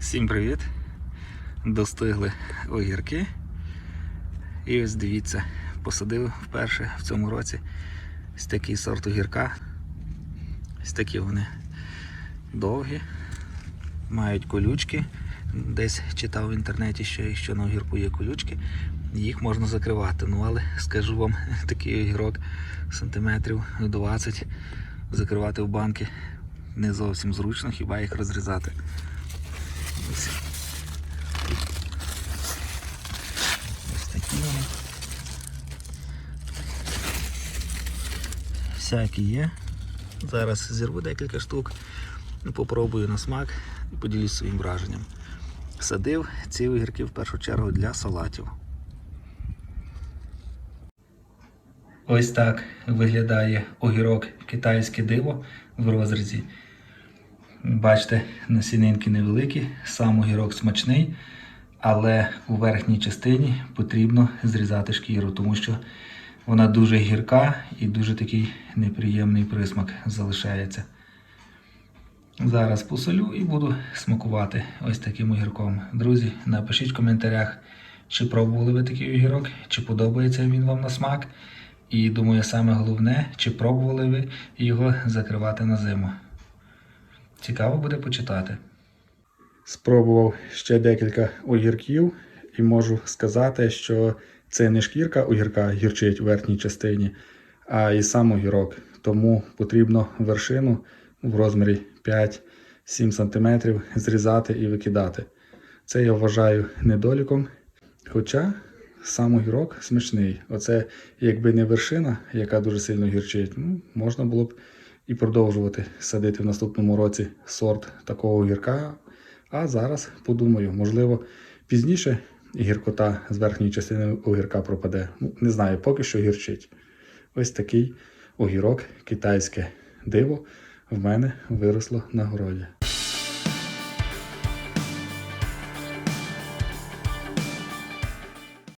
Всім привіт! Достигли огірки. І ось дивіться, посадив вперше в цьому році ось такий сорт огірка. Ось такі вони довгі, мають колючки. Десь читав в інтернеті, що якщо на огірку є колючки, їх можна закривати. Ну але скажу вам, такий огірок сантиметрів 20 закривати в банки не зовсім зручно, хіба їх розрізати. Ось. Ось такі вони. Всякі є. Зараз зірву декілька штук, попробую на смак і поділюсь своїм враженням. Садив ці огірки в першу чергу для салатів. Ось так виглядає огірок китайське диво в розрізі. Бачите, насінинки невеликі, сам огірок смачний, але у верхній частині потрібно зрізати шкіру, тому що вона дуже гірка і дуже такий неприємний присмак залишається. Зараз посолю і буду смакувати ось таким огірком. Друзі, напишіть в коментарях, чи пробували ви такий огірок, чи подобається він вам на смак. І думаю, саме головне, чи пробували ви його закривати на зиму. Цікаво буде почитати. Спробував ще декілька огірків і можу сказати, що це не шкірка огірка гірчить в верхній частині, а і сам огірок. Тому потрібно вершину в розмірі 5-7 см зрізати і викидати. Це я вважаю недоліком. Хоча сам огірок смачний. Оце якби не вершина, яка дуже сильно гірчить, ну, можна було б і продовжувати садити в наступному році сорт такого огірка. А зараз подумаю, можливо, пізніше гіркота з верхньої частини огірка пропаде. Ну, не знаю, поки що гірчить. Ось такий огірок, китайське диво в мене виросло на городі.